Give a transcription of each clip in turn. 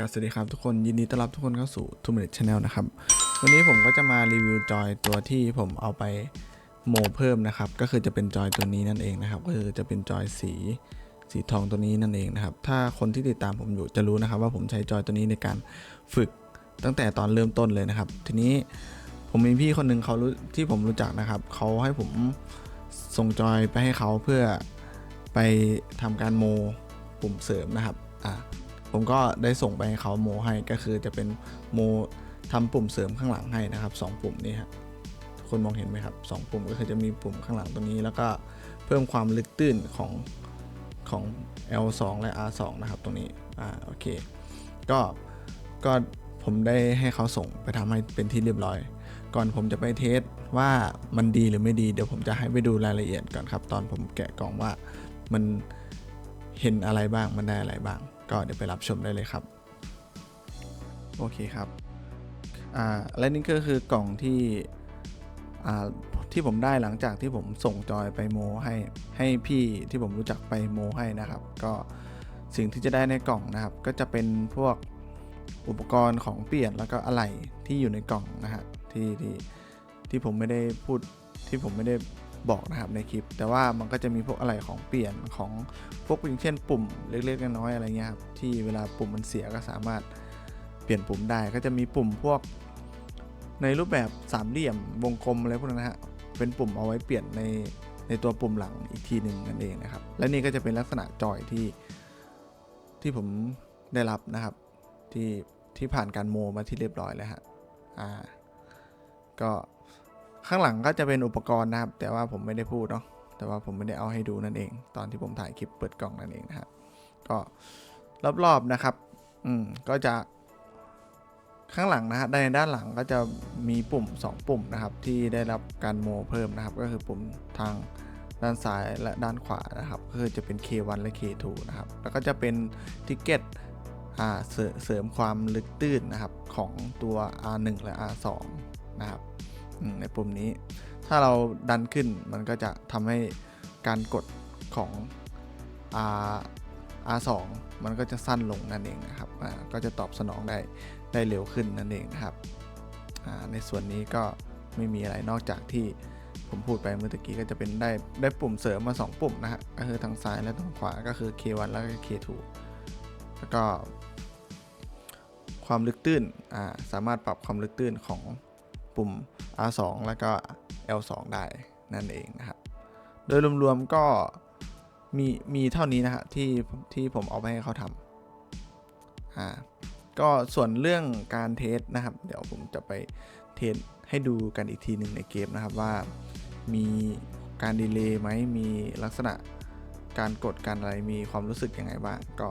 ก็สวัสดีครับทุกคนยินดีต้อนรับทุกคนเข้าสู่ Two Minute Channel นะครับ วันนี้ผมก็จะมารีวิวจอยตัวที่ผมเอาไปโมเพิ่มนะครับ ก็คือจะเป็นจอยตัวนี้นั่นเองนะครับ ก็คือจะเป็นจอยสีสีทองตัวนี้นั่นเองนะครับ ถ้าคนที่ติดตามผมอยู่จะรู้นะครับ ว่าผมใช้จอยตัวนี้ในการฝึกตั้งแต่ตอนเริ่มต้นเลยนะครับ ทีนี้ผมมีพี่คนหนึ่งเขารู้ที่ผมรู้จักนะครับเขาให้ผมส่งจอยไปให้เขาเพื่อไปทำการโมปุ่มเสริมนะครับอ่า ผมก็ได้ส่งไปให้เขาโมให้ก็คือจะเป็นโมทำปุ่มเสริมข้างหลังให้นะครับสองปุ่มนี้ครับทุกคนมองเห็นไหมครับสองปุ่มก็คือจะมีปุ่มข้างหลังตรงนี้ แล้วก็เพิ่มความลึกตื้นของของ L2 และ R2 นะครับตรงนี้อ่าโอเคก็ก็ผมได้ให้เขาส่งไปทำให้เป็นที่เรียบร้อย ก่อนผมจะไปเทสว่ามันดีหรือไม่ดีเดี๋ยวผมจะให้ไปดูรายละเอียดก่อนครับ ตอนผมแกะกล่องว่ามันเห็นอะไรบ้างมันได้อะไรบ้าง ก็เดี๋ยวไปรับชมได้เลยครับ โอเคครับอ่าและนี่ก็คือกล่องที่อ่าที่ผมได้หลังจากที่ผมส่งจอยไปโมให้ให้พี่ที่ผมรู้จักไปโมให้นะครับ ก็สิ่งที่จะได้ในกล่องนะครับ ก็จะเป็นพวกอุปกรณ์ของเปลี่ยนแล้วก็อะไหล่ที่อยู่ในกล่องนะฮะที่ที่ที่ผมไม่ได้พูดที่ผมไม่ได้ บอกนะครับในคลิป แต่ว่ามันก็จะมีพวกอะไหล่ของเปลี่ยนของพวกอย่างเช่นปุ่มเล็กๆน้อยๆอะไรเงี้ยครับที่เวลาปุ่มมันเสียก็สามารถเปลี่ยนปุ่มได้ ก็จะมีปุ่มพวกในรูปแบบสามเหลี่ยมวงกลมอะไรพวกนั้นนะฮะเป็นปุ่มเอาไว้เปลี่ยนในในตัวปุ่มหลังอีกทีหนึ่งนั่นเองนะครับ และนี่ก็จะเป็นลักษณะจอยที่ที่ผมได้รับนะครับที่ที่ผ่านการโมมาที่เรียบร้อยแล้วฮะอ่าก็ ข้างหลังก็จะเป็นอุปกรณ์นะครับ แต่ว่าผมไม่ได้พูดเนาะแต่ว่าผมไม่ได้เอาให้ดูนั่นเอง ตอนที่ผมถ่ายคลิปเปิดกล่องนั่นเองนะฮะก็รอบๆนะครับอืมก็จะข้างหลังนะฮะในด้านหลังก็จะมีปุ่ม 2 ปุ่มนะครับ ที่ได้รับการโมเพิ่มนะครับ ก็คือปุ่มทางด้านซ้ายและด้านขวานะครับก็คือจะเป็น K1 และ K2 นะครับ แล้วก็จะเป็นทิกเก็ตเสริเสริมความลึกตื้นนะครับของตัว R1 และ R2 นะครับ ในปุ่มนี้ ถ้าเราดันขึ้นมันก็จะทำให้การกดของ R R2 มันก็จะสั้นลงนั่นเองนะครับ ก็จะตอบสนองได้ได้เร็วขึ้นนั่นเองนะครับ ในส่วนนี้ก็ไม่มีอะไรนอกจากที่ผมพูดไปเมื่อตะกี้ก็จะเป็นได้ได้ปุ่มเสริมมา 2 ปุ่มนะฮะก็คือทางซ้ายและทางขวาก็คือ K1 แล้วก็ K2 แล้วก็ความลึกตื้น อ่า สามารถปรับความลึกตื้นของ ปุ่ม R2 แล้วก็ L2 ได้นั่นเองนะครับ โดยรวมๆก็มีมีเท่านี้นะฮะที่ที่ผมเอาไปให้เขาทำอ่าก็ส่วนเรื่องการเทสนะครับ เดี๋ยวผมจะไปเทสให้ดูกันอีกทีหนึ่งในเกมนะครับว่ามีการดีเลย์ไหมมีลักษณะการกดการอะไรมีความรู้สึกยังไงบ้างก็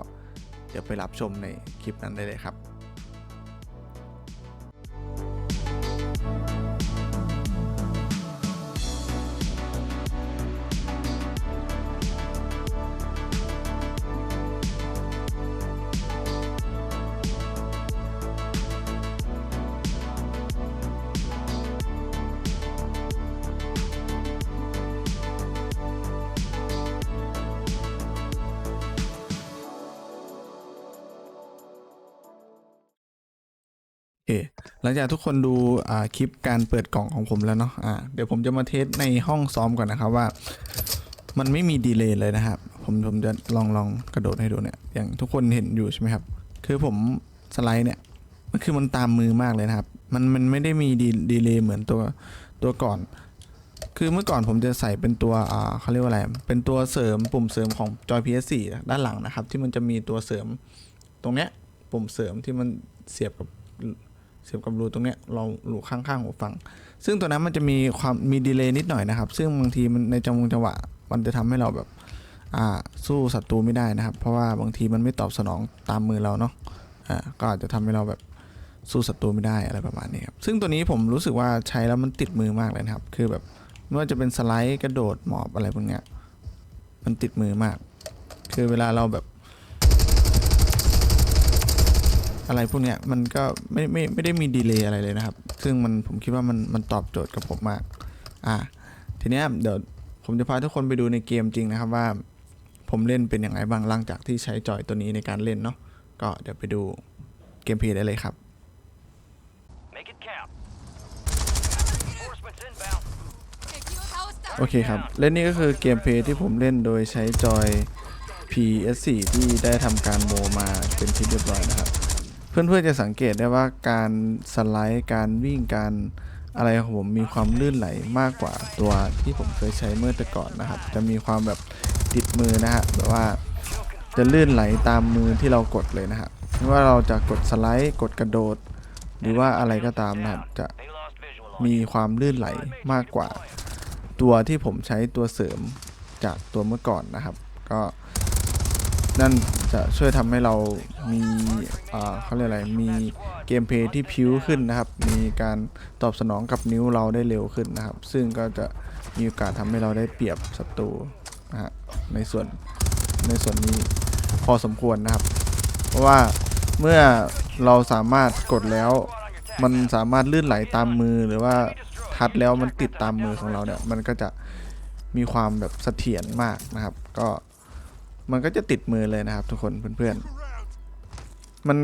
เดี๋ยวไปรับชมในคลิปนั้นได้เลยครับ คหลังจากทุกคนดูคลิปการเปิดกล่องของผมแล้วเนาะอ่าเดี๋ยวผมจะมาเทสในห้องซ้อมก่อนนะครับว่า มันไม่มีดีเลย์เลยนะครับ ผมผมจะลองลองกระโดดให้ดูเนี่ย อย่างทุกคนเห็นอยู่ใช่ไหมครับ คือผมสไลด์เนี่ยมันคือมันตามมือมากเลยนะครับ มันมันไม่ได้มีดีดีเลย์เหมือนตัวตัวก่อน คือเมื่อก่อนผมจะใส่เป็นตัวอ่าเขาเรียกว่าอะไร เป็นตัวเสริมปุ่มเสริมของจอย PS4 ด้านหลังนะครับ ที่มันจะมีตัวเสริมตรงเนี้ยปุ่มเสริมที่มันเสียบกับ เสียบกับรูตรงเนี้ยเรารูข้างๆหูฟัง ซึ่งตัวนั้นมันจะมีความมีดีเลย์นิดหน่อยนะครับ ซึ่งบางทีมันในจังหวะจังหวะ มันจะทำให้เราแบบอ่าสู้ศัตรูไม่ได้นะครับ เพราะว่าบางทีมันไม่ตอบสนองตามมือเราเนาะอ่าก็อาจจะทำให้เราแบบสู้ศัตรูไม่ได้อะไรประมาณนี้ครับซึ่งตัวนี้ผมรู้สึกว่าใช้แล้วมันติดมือมากเลยนะครับ คือแบบไม่ว่าจะเป็นสไลด์กระโดดหมอบอะไรพวกเนี้ยมันติดมือมาก คือเวลาเราแบบ อะไรพวกเนี้ยมันก็ไม่ไม่ไม่ได้มีดีเลย์อะไรเลยนะครับ ซึ่งมันผมคิดว่ามันมันตอบโจทย์กับผมมาก อ่า ทีเนี้ยเดี๋ยวผผมจะพาทุกคนไปดูในเกมจริงนะครับว่า ผมเล่นเป็นอย่างไรบ้างหลังจากที่ใช้จอยตัวนี้ในการเล่นเนาะ ก็เดี๋ยวไปดูเกมเพลย์ได้เลยครับ Make it count. Reinforcements inbound. โอเคครับ และนี่ก็คือเกมเพลย์ที่ผมเล่นโดยใช้จอย PS4 ที่ได้ทำการโมมาเป็นที่เรียบร้อยนะครับ เพื่อนๆจะสังเกตได้ว่าการสไลด์การวิ่งการอะไรของผมมีความลื่นไหลมากกว่าตัวที่ผมเคยใช้เมื่อแต่ก่อนนะครับ จะมีความแบบติดมือนะฮะแบบว่าจะลื่นไหลตามมือที่เรากดเลยนะฮะไม่ว่าเราจะกดสไลด์กดกระโดด หรือว่าอะไรก็ตามนะครับจะมีความลื่นไหลมากกว่า ตัวที่ผมใช้ตัวเสริมจากตัวเมื่อก่อนนะครับ ก็ นั่นจะช่วยทำให้เรามีเขาเรียกอะไรมีเกมเพย์ที่พิ้วขึ้นนะครับ มีการตอบสนองกับนิ้วเราได้เร็วขึ้นนะครับ ซึ่งก็จะมีโอกาสทำให้เราได้เปรียบศัตรูนะฮะในส่วนในส่วนนี้พอสมควรนะครับ เพราะว่าเมื่อเราสามารถกดแล้ว มันสามารถลื่นไหลตามมือหรือว่าทัดแล้วมันติดตามมือของเราเนี่ยมันก็จะมีความแบบเสถียรมากนะครับ ก็ มันก็จะติดมือเลยนะครับทุกคนเพื่อนๆ มัน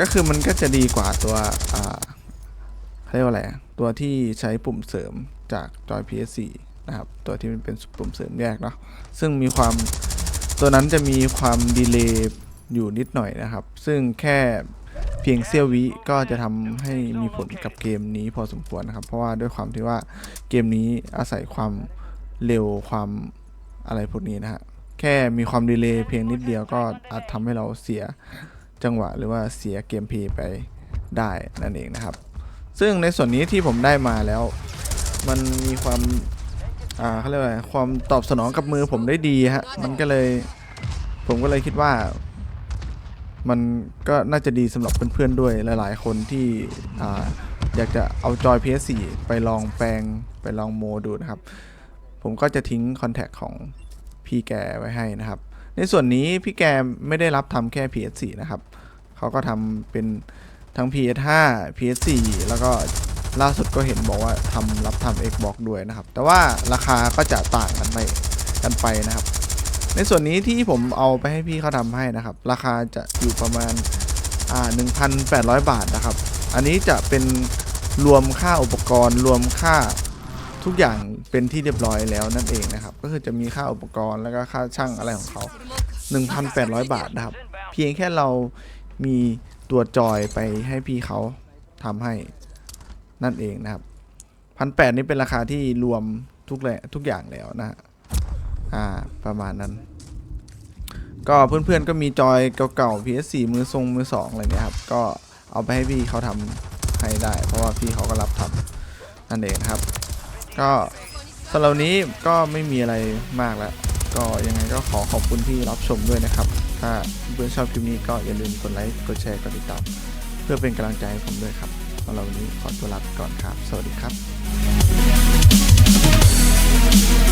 ก็คือมันก็จะดีกว่าตัวอ่าเรียกว่าอะไรตัวที่ใช้ปุ่มเสริมจากจอย PS4 นะครับ ตัวที่มันเป็นปุ่มเสริมแยกเนาะซึ่งมีความตัวนั้นจะมีความดีเลย์อยู่นิดหน่อยนะครับ ซึ่งแค่เพียงเสี้ยววิก็จะทำให้มีผลกับเกมนี้พอสมควรนะครับ เพราะว่าด้วยความที่ว่าเกมนี้อาศัยความเร็วความอะไรพวกนี้นะฮะ ค่มีความดีเลย์เพียงนิดเดียวก็อาจทำให้เราเสียจังหวะหรือว่าเสียเกมพลย์ไปได้นั่นเองนะครับ ซึ่งในส่วนนี้ที่ผมได้มาแล้ว มันมีความอ่าเขาเรียกว่าความตอบสนองกับมือผมได้ดีฮะมันก็เลยผมก็เลยคิดว่า มันก็น่าจะดีสำหรับเพื่อนๆด้วยหลายๆคนที่อ่าอยากจะเอาจอย PS4 ไปลองแปลงไปลองโมดูนะครับ ผมก็จะทิ้งคอนแทคของ พี่แกไว้ให้นะครับ ในส่วนนี้พี่แกไม่ได้รับทำแค่ PS4 นะครับเขาก็ทำเป็นทั้ง PS5 PS4 แล้วก็ล่าสุดก็เห็นบอกว่าทำรับทำ Xbox ด้วยนะครับ แต่ว่าราคาก็จะต่างกันไปกันไปนะครับ ในส่วนนี้ที่ผมเอาไปให้พี่เขาทำให้นะครับ ราคาจะอยู่ประมาณอ่า1,800 บาทนะครับ อันนี้จะเป็นรวมค่าอุปกรณ์รวมค่า ทุกอย่างเป็นที่เรียบร้อยแล้วนั่นเองนะครับ ก็คือจะมีค่าอุปกรณ์แล้วก็ค่าช่างอะไรของเขา 1,800 บาทนะครับ เพียงแค่เรามีตัวจอยไปให้พี่เขาทำให้นั่นเองนะครับพันแปดนี่เป็นราคาที่รวมทุกแหละทุกอย่างแล้วนะอ่าประมาณนั้น ก็เพื่อนๆก็มีจอยเก่าๆ PS4 มือทรงมือสองอะไรเนี่ยครับ ก็เอาไปให้พี่เขาทำให้ได้ เพราะว่าพี่เขาก็รับทำนั่นเองครับ ก็สำหรับนี้ก็ไม่มีอะไรมากแล้ว ก็ยังไงก็ขอขอบคุณที่รับชมด้วยนะครับ ถ้าเพื่อนชอบคลิปนี้ก็อย่าลืมกดไลค์ กดแชร์ กดติดตาม เพื่อเป็นกำลังใจให้ผมด้วยครับสำหรับวันนี้ขอตัวลาไปก่อนครับ สวัสดีครับ